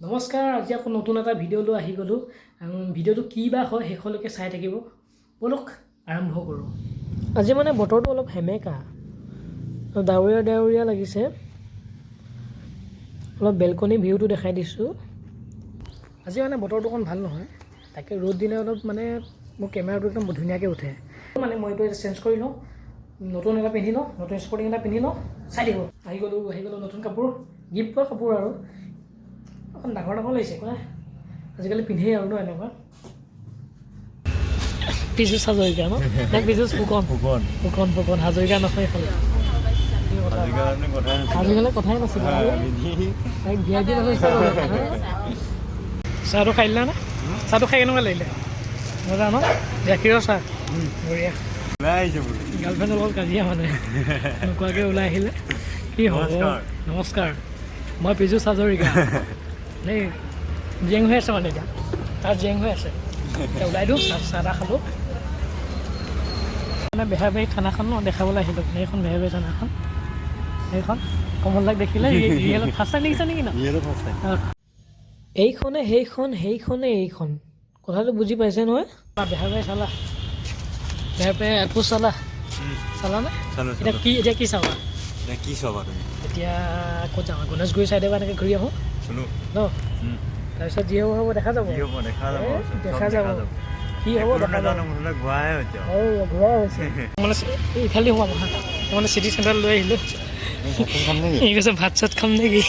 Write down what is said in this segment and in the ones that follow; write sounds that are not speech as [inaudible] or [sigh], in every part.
নমস্কাৰ আজি আকৌ নতুন এটা ভিডিঅ' লৈ আহি গ'লোঁ। ভিডিঅ'টো কি বা হয় শেষলৈকে চাই থাকিব। ব'লক আৰম্ভ কৰোঁ। আজি মানে বতৰটো অলপ সেমেকা। ডাৱৰীয়া ডাৱৰীয়া লাগিছে। অলপ বেলকনি ভিউটো দেখাই দিছোঁ। আজি মানে বতৰটো অকণ ভাল নহয়। তাকে ৰ'দ দিলে অলপ মানে মোৰ কেমেৰাটো একদম ধুনীয়াকৈ উঠে। মানে মই এইটো চেঞ্জ কৰি লওঁ। নতুন এটা পিন্ধি লওঁ নতুন স্পৰ্টিং এটা পিন্ধি লওঁ। চাই দিব আহি গ'লোঁ আহি গ'লোঁ নতুন কাপোৰ। গিফ্ট পোৱা কাপোৰ আৰু। অকণ ডাঙৰ ডাঙৰ লাগিছে একো নাই আজিকালি পিন্ধেই আৰু ন এনেকুৱা? পীযুষ হাজৰিকা ন? নে ফুকন। ফুকন। ফুকন ফুকন হাজৰিকা নহয় এইফালে। আজিকালি কথাই নাছিলে। আজিকালি কথাই নাছিলে। বিয়া চাহটো খাই দিলা নে? চাহটো খাই কেনেকুৱা লাগিলে? মজা ন? গাখীৰৰ চাহ। বঢ়িয়া। গাৰ্লফ্ৰেণ্ডৰ লগত কাজিয়া মানে। [laughs] নোকোৱাকৈ ওলাই আহিলে। কি হ'ব? নমস্কাৰ। মই পীযুষ হাজৰিকা [laughs] এই জেং হৈ আছে মানে এতিয়া। তাৰ জেং হৈ আছে। এতিয়া ওলাই দিওঁ চাহ তাহ খালোঁ। মানে বেহাৰবাৰী থানাখন দেখাবলৈ আহিলোঁ। এইখন বেহাৰবাৰী থানাখন। সেইখন কমলদাক দেখিলে ৰিয়েলত ফাৰ্ষ্ট টাইম দেখিছা নেকি ন? এইখনে সেইখন সেইখনে এইখন। কথাটো বুজি পাইছে নহয়? বেহাৰবাৰী চালা। বেহাৰবাৰী এপোজ চালা। চালানে? এতিয়া কি এতিয়া কি চাবা? এতিয়া কি চাবা তুমি? এতিয়া ক'ত যাওঁ গণেশগুৰি ছাইডে বা এনেকৈ ঘূৰি আহোঁ? শুনো ন তাৰপিছত যি হ'ব হ'ব দেখা যাব হ'ব দেখা যাব দেখা কি হ'ব একো দেখা যাব নাজানো মুঠতে ঘূৰাই হৈছে আৰু। এই ঘূৰাই হৈছে মানে ইফালে সোমাম হা মানে চিটি চেণ্টাৰ লৈ আহিলোঁ কৈছে ভাত চাত খাম নেকি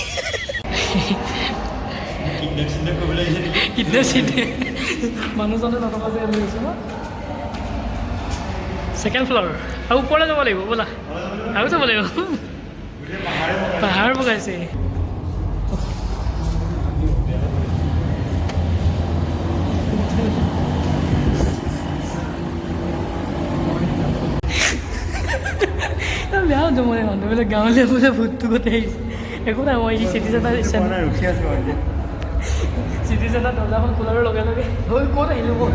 মানুহজনে নটকা যে লৈ আহিছোঁ ন ছেকেণ্ড ফ্ল'ৰ আৰু ওপৰলৈ যাব লাগিব ব'লা আৰু যাব লাগিব পাহাৰ বগাইছে বেয়া হৈছে মানে মানুহবিলাক গাঁৱলীয়া বোলে ভূতটো গোটেই আহিছে। একো নাই মই চিটি চেণ্টাৰ নাই। চিটি চেণ্টাৰ দৰ্জাখন খোলাৰ লগে লগে হৈ ক'ত আহিলোঁ মই?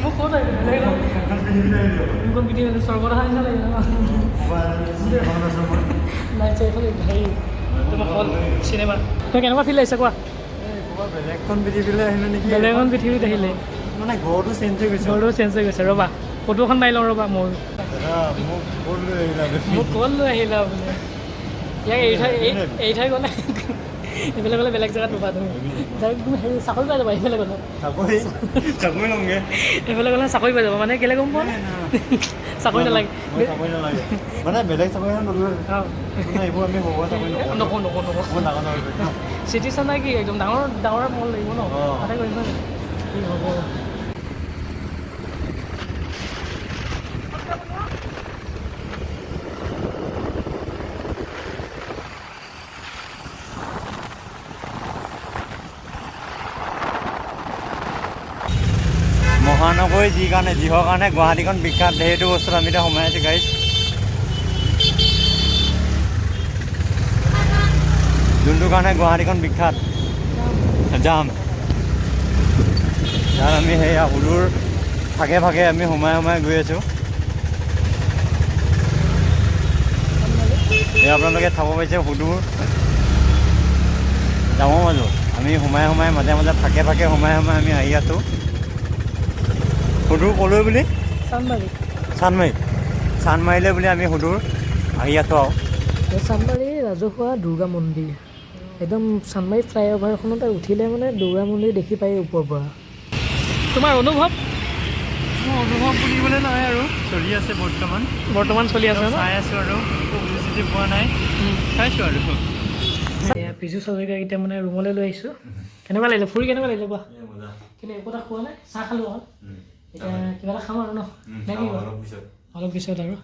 মই ক'ত আহিলোঁ? বেলেগ এখন। পিন্ধি পিনে আহিলো। দুখন পিঠি মেলি স্বৰ্গত অহা নিচিনা লাগিলে ন মোবাইল এখন আছে মোৰ। লাইট চাই এইফালে হেৰি তোমাৰ হল চিনেমা। তই কেনেকুৱা ফিল লাগিছে কোৱা? বেলেগখন আহিলো নেকি? বেলেগ এখন পৃথিৱীত আহিলে। মানে ঘৰটো চেঞ্জ হৈ গৈছে। ঘৰটো চেঞ্জ হৈ গৈছে ৰ'বা। ফটো এখন মাৰি লওঁ ৰ'বা মোৰ মোক ক'ত লৈ আহিলা বোলে। ইয়াক এৰি থৈ এৰি থৈ গ'লে। এইফালে গ'লে বেলেগ জেগাত পাবা তুমি। ডাইৰেক্ট তুমি হেৰি চাকৰি পাই যাবা এইফালে গ'লে। চাকৰি? চাকৰি ল'মগে। এইফালে গ'লে চাকৰি পাই যাবা। মানে কেলে গম পোৱা চাকৰি নালাগে। মানে বেলেগ চাকৰি নকওঁ নকওঁ নকওঁ? চিটি চেণ্টাৰ কি? একদম ডাঙৰ ডাঙৰ মল লাগিব ন। তাতে কৰিম ন কি হ'ব? মহানগৰী যি কাৰণে, যিহৰ কাৰণে গুৱাহাটীখন বিখ্যাত, সেইটো বস্তুত আমি এতিয়া সোমাই আছোঁ গাড়ীত যোনটো কাৰণে গুৱাহাটীখন বিখ্যাত, যাম। তাত আমি সেয়া হুলুৰ ভাগে ভাগে আমি সোমাই সোমাই গৈ আছোঁ। এই আপোনালোকে চাব পাৰিছে হুলুৰ ডাঙৰ মাজত। আমি সোমাই সোমাই মাজে মাজে ফাকে ফাকে সোমাই সোমাই আমি আহি আছোঁ। সুদূৰ ক'লৈ বুলি? চানমাৰি চানমাৰি চানমাৰিলে বুলি আমি সুদূৰ আহি আছোঁ আৰু। এই চানমাৰি ৰাজহুৱা দুৰ্গা মন্দিৰ। একদম চানমাৰি ফ্লাইঅভাৰখনতে উঠিলে মানে দুৰ্গা মন্দিৰ দেখি পায় ওপৰৰ পৰা। তোমাৰ অনুভৱ? মোৰ অনুভৱ বুলিবলৈ নাই আৰু চলি আছে বৰ্তমান। বৰ্তমান চলি আছে চাই আছোঁ আৰু পাব্লিচিটি পোৱা নাই। চাইছোঁ আৰু। এয়া পীযুষ হাজৰিকাক এতিয়া মানে ৰুমলৈ লৈ আহিছোঁ। কেনেকুৱা লাগিলে? ফুৰি কেনেকুৱা লাগিলে কোৱা? কিন্তু একো এটা খোৱা নাই? চাহ খালোঁ আৰু এতিয়া কিবা এটা খাম আৰু ন? নে কি কোৱা? অলপ পিছত। আৰু।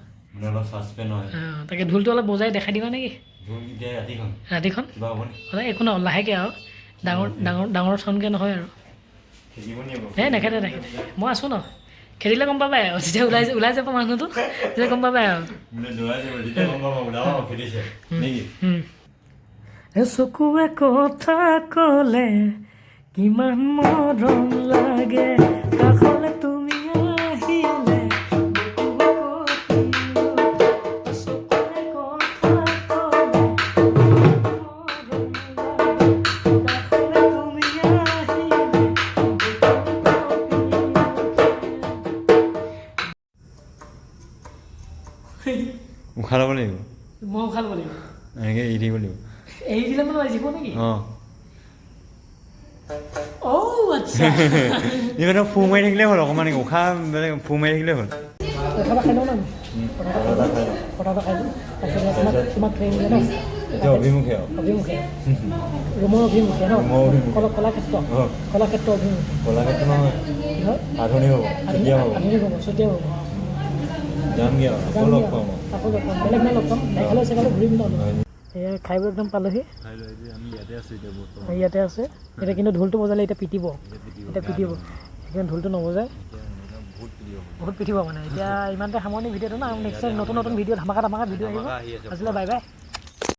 তাকে ঢোলটো অলপ বজাই দেখাই দিবা নেকি? ৰাতিখন। একো নহয় লাহেকৈ আৰু। ডাঙৰ ডাঙৰ ডাঙৰ চাউণ্ডকৈ নহয় আৰু। এই নেখেদে নেখেদে। মই আছোঁ ন? খেদিলে গম পাবাই আৰু। যেতিয়া ওলাই ওলাই যাব মানুহটো তেতিয়া গম পাবাই আৰু। নেকি? চকুৱে কথা ক'লে কিমান মৰম লাগে। কাষলে তুমি উশাহ ল'ব লাগিব মই লাগিব। এনেকৈ এৰি থাকিব লাগিব। এৰি দিলে মানে বাজিব নেকি? অঁ। [laughs] ইমানে ফু মাৰি থাকিলে হ'ল অকণমান উশাহ মানে ফু মাৰি থাকিলে হ'ল। অভিমুখে অভিমুখে। ৰুমৰ অভিমুখে ন? কলাক্ষেত্ৰ কলাক্ষেত্ৰ অভিমুখে। কলাক্ষেত্ৰ নহয়। কি হয় আধুনিক হ'ব কেতিয়া হ'ব। আধুনিক হ'ব চতিয়া হ'ব। যামগৈ আকৌ লগ পাম আকৌ লগ পাম বেলেগ নাই লগ পাম। মেঘালয় চেঘালয় ঘূৰিম ন। খাই বৈ একদম পালোহি। ইয়াতে আছোঁ এতিয়া কিন্তু ঢোলটো বজালে এতিয়া পিটিব। এতিয়া পিটিব সেইকাৰণে ঢোলটো নবজায়। বহুত পিঠিব পিটিব মানে। এতিয়া ইমানতে সামৰণি ভিডিঅ'টো না নেক্সট টাইম নতুন নতুন ভিডিঅ' ধামাকা ধামাকা ভিডিঅ' আহিব। ধামাকা আহি আছে। আজিলৈ বাই বাই।